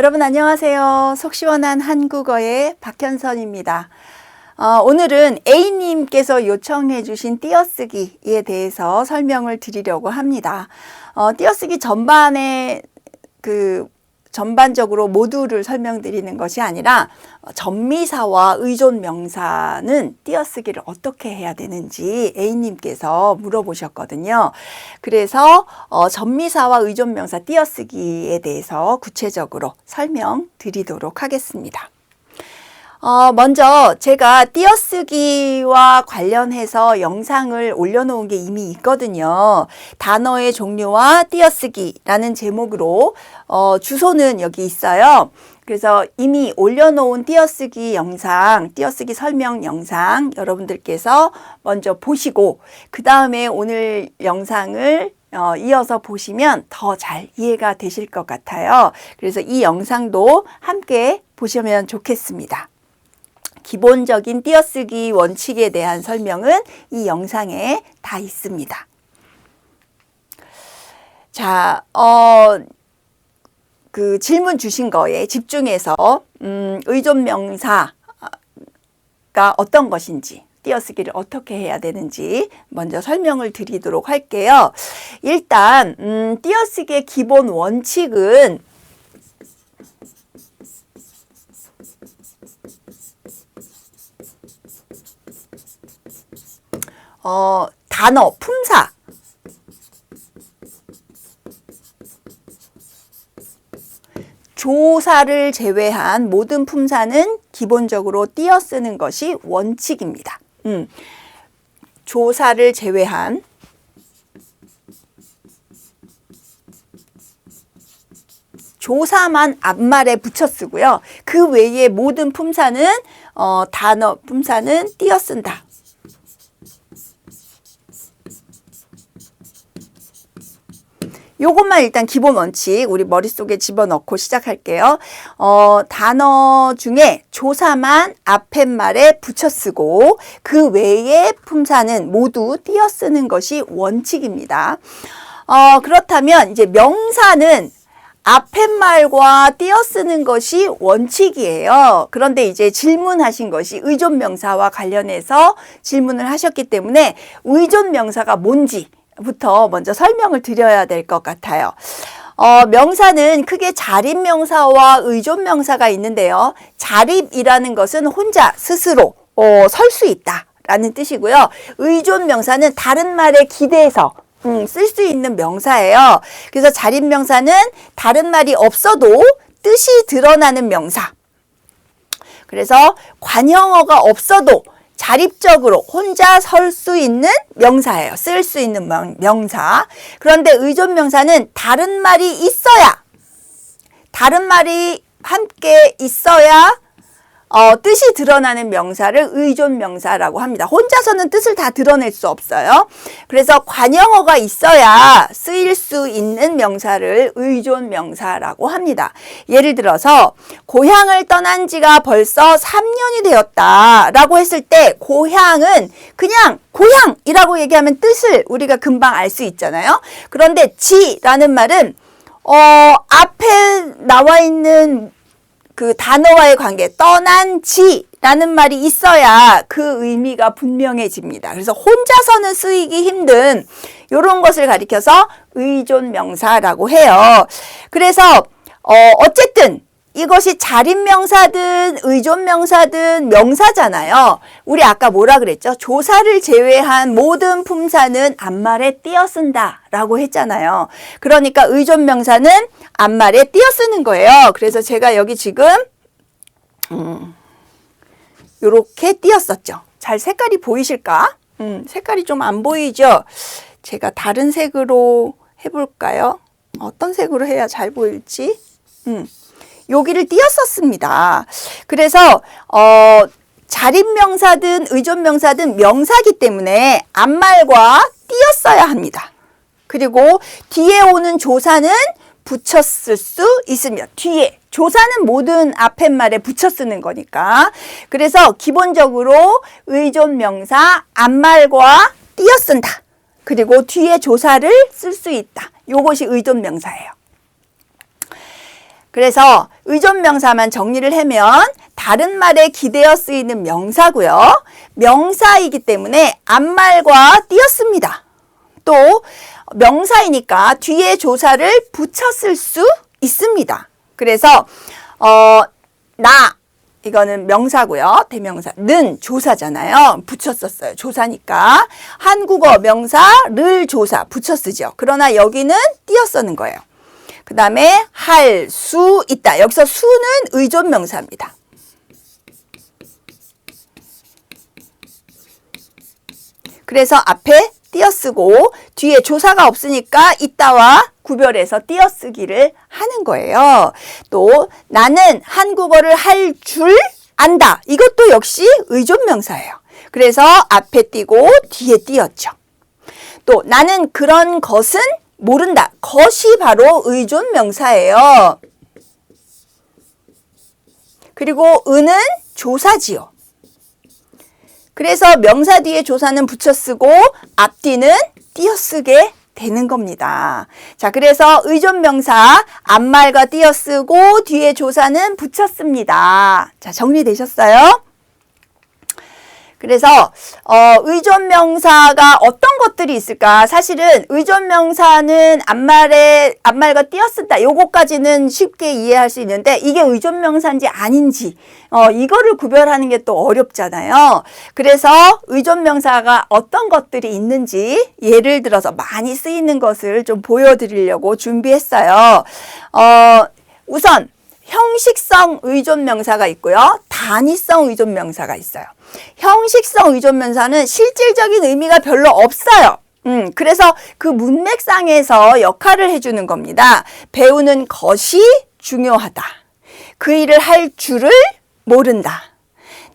여러분 안녕하세요. 속 시원한 한국어의 박현선입니다. 어, 오늘은 A님께서 요청해 주신 띄어쓰기에 대해서 설명을 드리려고 합니다. 어, 띄어쓰기 전반에 그 전반적으로 모두를 설명드리는 것이 아니라 전미사와 의존 명사는 띄어쓰기를 어떻게 해야 되는지 A님께서 물어보셨거든요. 그래서 어, 전미사와 의존 명사 띄어쓰기에 대해서 구체적으로 설명드리도록 하겠습니다. 어, 먼저 제가 띄어쓰기와 관련해서 영상을 올려놓은 게 이미 있거든요. 단어의 종류와 띄어쓰기라는 제목으로 어, 주소는 여기 있어요. 그래서 이미 올려놓은 띄어쓰기 영상, 띄어쓰기 설명 영상 여러분들께서 먼저 보시고 그 다음에 오늘 영상을 어, 이어서 보시면 더 잘 이해가 되실 것 같아요. 그래서 이 영상도 함께 보시면 좋겠습니다. 기본적인 띄어쓰기 원칙에 대한 설명은 이 영상에 다 있습니다. 자, 어, 그 질문 주신 거에 집중해서, 음, 의존 명사가 어떤 것인지, 띄어쓰기를 어떻게 해야 되는지 먼저 설명을 드리도록 할게요. 일단, 음, 띄어쓰기의 기본 원칙은 어, 단어, 품사. 조사를 제외한 모든 품사는 기본적으로 띄어쓰는 것이 원칙입니다. 음, 조사를 제외한 조사만 앞말에 붙여 쓰고요. 그 외의 모든 품사는 어, 단어 품사는 띄어 쓴다. 요것만 일단 기본 원칙 우리 머릿속에 집어넣고 시작할게요. 어, 단어 중에 조사만 앞에 말에 붙여 쓰고 그 외의 품사는 모두 띄어 쓰는 것이 원칙입니다. 어, 그렇다면 이제 명사는 앞에 말과 띄어 쓰는 것이 원칙이에요. 그런데 이제 질문하신 것이 의존 명사와 관련해서 질문을 하셨기 때문에 의존 명사가 뭔지 부터 먼저 설명을 드려야 될 것 같아요. 어, 명사는 크게 자립 명사와 의존 명사가 있는데요. 자립이라는 것은 혼자 스스로 어, 설 수 있다 라는 뜻이고요. 의존 명사는 다른 말에 기대서 음, 쓸 수 있는 명사예요. 그래서 자립 명사는 다른 말이 없어도 뜻이 드러나는 명사. 그래서 관형어가 없어도 자립적으로 혼자 설 수 있는 명사예요. 쓸 수 있는 명, 사 그런데 의존 명사는 다른 말이 있어야 다른 말이 함께 있어야 어, 뜻이 드러나는 명사를 의존 명사라고 합니다. 혼자서는 뜻을 다 드러낼 수 없어요. 그래서 관형어가 있어야 쓰일 수 있는 명사를 의존 명사라고 합니다. 예를 들어서 고향을 떠난 지가 벌써 3년이 되었다라고 했을 때 고향은 그냥 고향이라고 얘기하면 뜻을 우리가 금방 알 수 있잖아요. 그런데 지라는 말은 어, 앞에 나와 있는 그 단어와의 관계, 떠난 지라는 말이 있어야 그 의미가 분명해집니다. 그래서 혼자서는 쓰이기 힘든 이런 것을 가리켜서 의존 명사라고 해요. 그래서 어, 어쨌든 이것이 자립명사든 의존명사든 명사잖아요. 우리 아까 뭐라 그랬죠? 조사를 제외한 모든 품사는 앞말에 띄어 쓴다 라고 했잖아요. 그러니까 의존명사는 앞말에 띄어 쓰는 거예요. 그래서 제가 여기 지금 음, 요렇게 띄었었죠. 잘 색깔이 보이실까? 음, 색깔이 좀 안 보이죠? 제가 다른 색으로 해볼까요? 어떤 색으로 해야 잘 보일지? 음. 여기를 띄었었습니다. 그래서 어, 자립명사든 의존명사든 명사기 때문에 앞말과 띄었어야 합니다. 그리고 뒤에 오는 조사는 붙였을 수 있으며 뒤에 조사는 모든 앞에 말에 붙여 쓰는 거니까 그래서 기본적으로 의존 명사 앞말과 띄어 쓴다. 그리고 뒤에 조사를 쓸 수 있다. 요것이 의존 명사예요. 그래서 의존 명사만 정리를 하면 다른 말에 기대어 쓰이는 명사고요. 명사이기 때문에 앞말과 띄었습니다. 또 명사이니까 뒤에 조사를 붙였을 수 있습니다. 그래서 어, 나 이거는 명사고요. 대명사. 는 조사잖아요. 붙였었어요. 조사니까. 한국어 명사를 조사 붙여 쓰죠. 그러나 여기는 띄어 쓰는 거예요. 그 다음에 할 수 있다. 여기서 수는 의존 명사입니다. 그래서 앞에 띄어쓰고 뒤에 조사가 없으니까 있다와 구별해서 띄어쓰기를 하는 거예요. 또 나는 한국어를 할 줄 안다. 이것도 역시 의존 명사예요. 그래서 앞에 띄고 뒤에 띄었죠. 또 나는 그런 것은 모른다. 것이 바로 의존 명사예요. 그리고 은은 조사지요. 그래서 명사 뒤에 조사는 붙여 쓰고 앞뒤는 띄어 쓰게 되는 겁니다. 자, 그래서 의존 명사 앞말과 띄어 쓰고 뒤에 조사는 붙여 씁니다. 자, 정리되셨어요? 그래서 어, 의존 명사가 어떤 것들이 있을까? 사실은 의존 명사는 앞말에 앞말과 띄어 쓴다. 요거까지는 쉽게 이해할 수 있는데 이게 의존 명사인지 아닌지 어, 이거를 구별하는 게 또 어렵잖아요. 그래서 의존 명사가 어떤 것들이 있는지 예를 들어서 많이 쓰이는 것을 좀 보여드리려고 준비했어요. 어, 우선 형식성 의존 명사가 있고요. 단위성 의존 명사가 있어요. 형식성 의존 명사는 실질적인 의미가 별로 없어요. 음, 그래서 그 문맥상에서 역할을 해주는 겁니다. 배우는 것이 중요하다. 그 일을 할 줄을 모른다.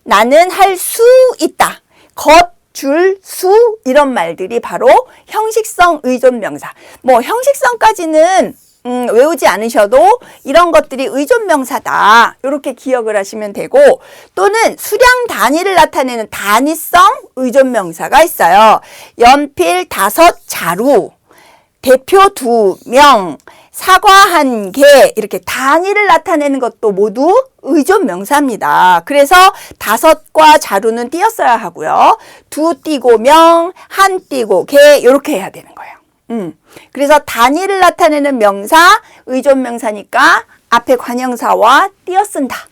나는 할 수 있다. 것, 줄, 수 이런 말들이 바로 형식성 의존 명사. 뭐 형식성까지는 음, 외우지 않으셔도 이런 것들이 의존 명사다. 이렇게 기억을 하시면 되고 또는 수량 단위를 나타내는 단위성 의존 명사가 있어요. 연필 다섯 자루, 대표 두 명, 사과 한 개, 이렇게 단위를 나타내는 것도 모두 의존 명사입니다. 그래서 다섯과 자루는 띄었어야 하고요. 두 띄고 명, 한 띄고 개, 이렇게 해야 되는 거예요. 음. 그래서 단위를 나타내는 명사, 의존 명사니까 앞에 관형사와 띄어 쓴다.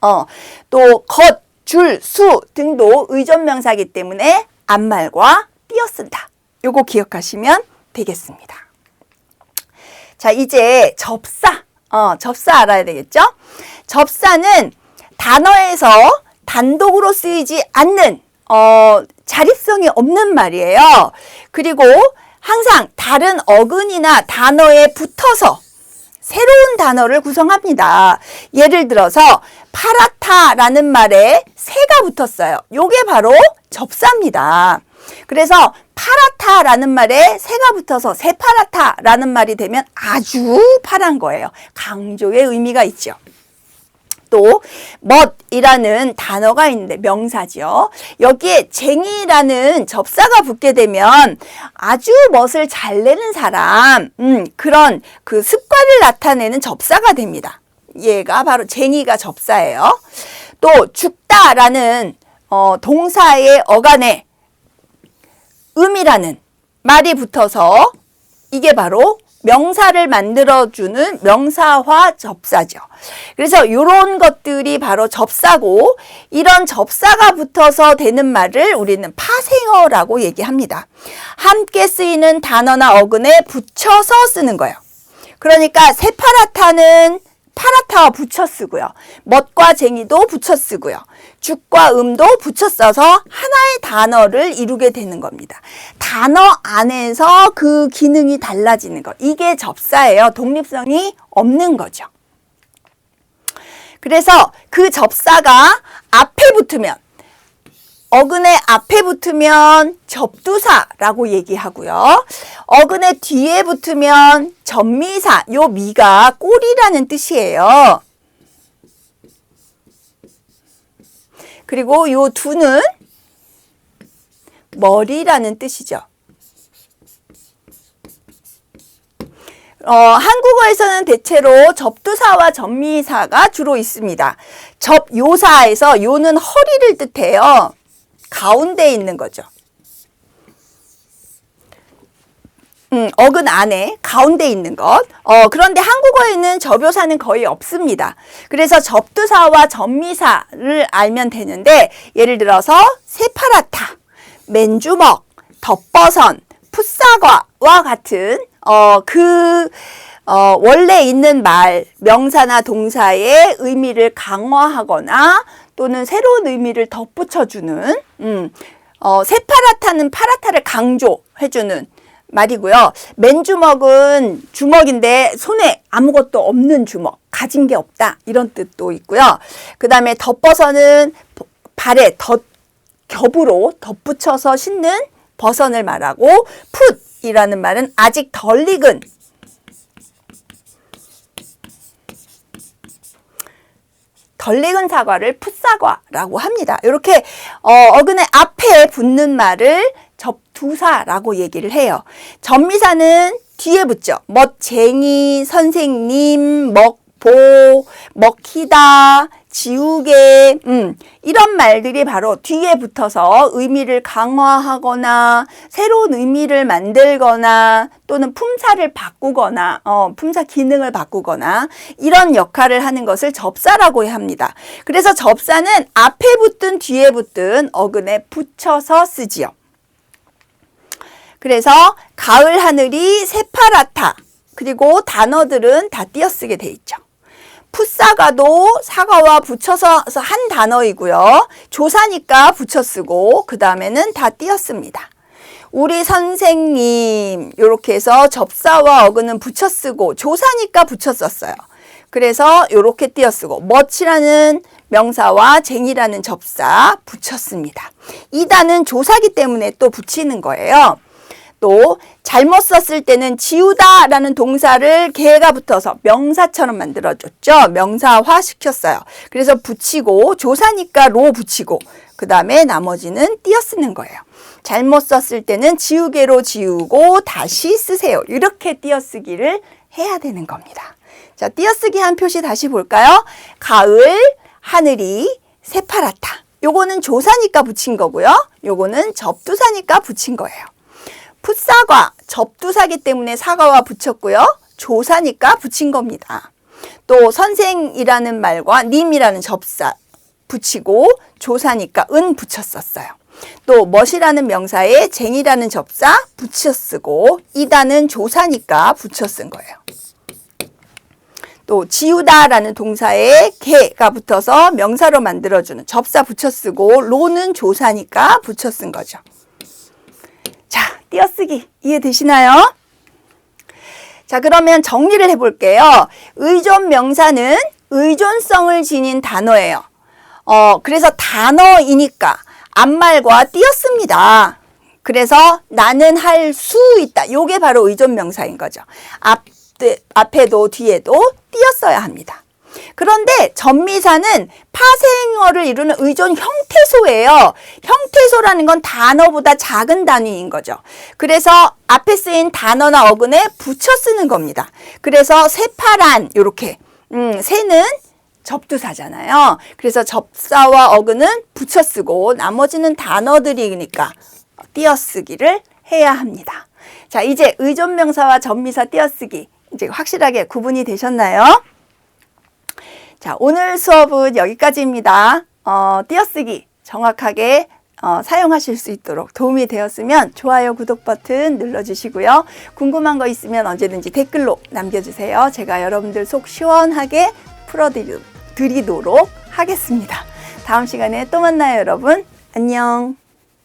어, 또 것, 줄, 수 등도 의존 명사기 때문에 앞말과 띄어 쓴다. 요거 기억하시면 되겠습니다. 자, 이제 접사. 어, 접사 알아야 되겠죠? 접사는 단어에서 단독으로 쓰이지 않는 어, 자립성이 없는 말이에요. 그리고 항상 다른 어근이나 단어에 붙어서 새로운 단어를 구성합니다. 예를 들어서 파라타라는 말에 새가 붙었어요. 요게 바로 접사입니다. 그래서 파라타라는 말에 새가 붙어서 새파라타라는 말이 되면 아주 파란 거예요. 강조의 의미가 있죠. 또 멋이라는 단어가 있는데 명사죠. 여기에 쟁이라는 접사가 붙게 되면 아주 멋을 잘 내는 사람 음, 그런 그 습관을 나타내는 접사가 됩니다. 얘가 바로 쟁이가 접사예요. 또 죽다라는 어, 동사의 어간에 음이라는 말이 붙어서 이게 바로 명사를 만들어주는 명사화 접사죠. 그래서 이런 것들이 바로 접사고 이런 접사가 붙어서 되는 말을 우리는 파생어라고 얘기합니다. 함께 쓰이는 단어나 어근에 붙여서 쓰는 거예요. 그러니까 세파라타는 파라타와 붙여 쓰고요. 멋과 쟁이도 붙여 쓰고요. 죽과 음도 붙여 써서 하나의 단어를 이루게 되는 겁니다. 단어 안에서 그 기능이 달라지는 것. 이게 접사예요. 독립성이 없는 거죠. 그래서 그 접사가 앞에 붙으면 어근의 앞에 붙으면 접두사라고 얘기하고요. 어근의 뒤에 붙으면 전미사, 요 미가 꼬리라는 뜻이에요. 그리고 요 두는 머리라는 뜻이죠. 어, 한국어에서는 대체로 접두사와 접미사가 주로 있습니다. 접요사에서 요는 허리를 뜻해요. 가운데 있는 거죠. 음, 어근 안에 가운데 있는 것. 어, 그런데 한국어에는 접요사는 거의 없습니다. 그래서 접두사와 접미사를 알면 되는데 예를 들어서 새파랗다, 맨주먹, 덧버선, 풋사과와 같은 어, 그 어, 원래 있는 말, 명사나 동사의 의미를 강화하거나 또는 새로운 의미를 덧붙여주는 음, 어, 새파랗다는 파랗다를 강조해주는 말이고요. 맨주먹은 주먹인데 손에 아무것도 없는 주먹, 가진 게 없다 이런 뜻도 있고요. 그 다음에 덧버선은 발에 덧 겹으로 덧붙여서 신는 버선을 말하고 풋이라는 말은 아직 덜 익은 덜 익은 사과를 풋사과라고 합니다. 이렇게 어, 어근의 앞에 붙는 말을 접두사라고 얘기를 해요. 전미사는 뒤에 붙죠. 멋쟁이, 선생님, 먹보, 먹히다, 지우개, 음, 이런 말들이 바로 뒤에 붙어서 의미를 강화하거나 새로운 의미를 만들거나 또는 품사를 바꾸거나, 어, 품사 기능을 바꾸거나 이런 역할을 하는 것을 접사라고 합니다. 그래서 접사는 앞에 붙든 뒤에 붙든 어근에 붙여서 쓰지요. 그래서 가을 하늘이 새파랗다. 그리고 단어들은 다 띄어쓰게 돼 있죠. 풋사과도 사과와 붙여서 한 단어이고요. 조사니까 붙여 쓰고 그 다음에는 다 띄었습니다. 우리 선생님 이렇게 해서 접사와 어근은 붙여 쓰고 조사니까 붙여 썼어요. 그래서 이렇게 띄어 쓰고 멋이라는 명사와 쟁이라는 접사 붙였습니다. 이단은 조사기 때문에 또 붙이는 거예요. 또 잘못 썼을 때는 지우다 라는 동사를 개가 붙어서 명사처럼 만들어줬죠. 명사화 시켰어요. 그래서 붙이고 조사니까 로 붙이고 그 다음에 나머지는 띄어 쓰는 거예요. 잘못 썼을 때는 지우개로 지우고 다시 쓰세요. 이렇게 띄어쓰기를 해야 되는 겁니다. 자, 띄어쓰기 한 표시 다시 볼까요? 가을, 하늘이 새파랗다. 요거는 조사니까 붙인 거고요. 요거는 접두사니까 붙인 거예요. 풋사과, 접두사기 때문에 사과와 붙였고요. 조사니까 붙인 겁니다. 또 선생이라는 말과 님이라는 접사 붙이고 조사니까 은 붙였었어요. 또 멋이라는 명사에 쟁이라는 접사 붙여 쓰고 이다는 조사니까 붙여 쓴 거예요. 또 지우다라는 동사에 개가 붙어서 명사로 만들어주는 접사 붙여 쓰고 로는 조사니까 붙여 쓴 거죠. 자, 띄어쓰기 이해되시나요? 자, 그러면 정리를 해볼게요. 의존 명사는 의존성을 지닌 단어예요. 어, 그래서 단어이니까 앞말과 띄었습니다. 그래서 나는 할 수 있다. 요게 바로 의존 명사인 거죠. 앞, 앞에도 뒤에도 띄었어야 합니다. 그런데 전미사는 파생어를 이루는 의존 형태소예요. 형태소라는 건 단어보다 작은 단위인 거죠. 그래서 앞에 쓰인 단어나 어근에 붙여 쓰는 겁니다. 그래서 새파란 요렇게 음, 새는 접두사잖아요. 그래서 접사와 어근은 붙여 쓰고 나머지는 단어들이니까 띄어쓰기를 해야 합니다. 자, 이제 의존명사와 전미사 띄어쓰기 이제 확실하게 구분이 되셨나요? 자, 오늘 수업은 여기까지입니다. 어, 띄어쓰기 정확하게 어, 사용하실 수 있도록 도움이 되었으면 좋아요, 구독 버튼 눌러주시고요. 궁금한 거 있으면 언제든지 댓글로 남겨주세요. 제가 여러분들 속 시원하게 풀어드리도록 하겠습니다. 다음 시간에 또 만나요, 여러분. 안녕.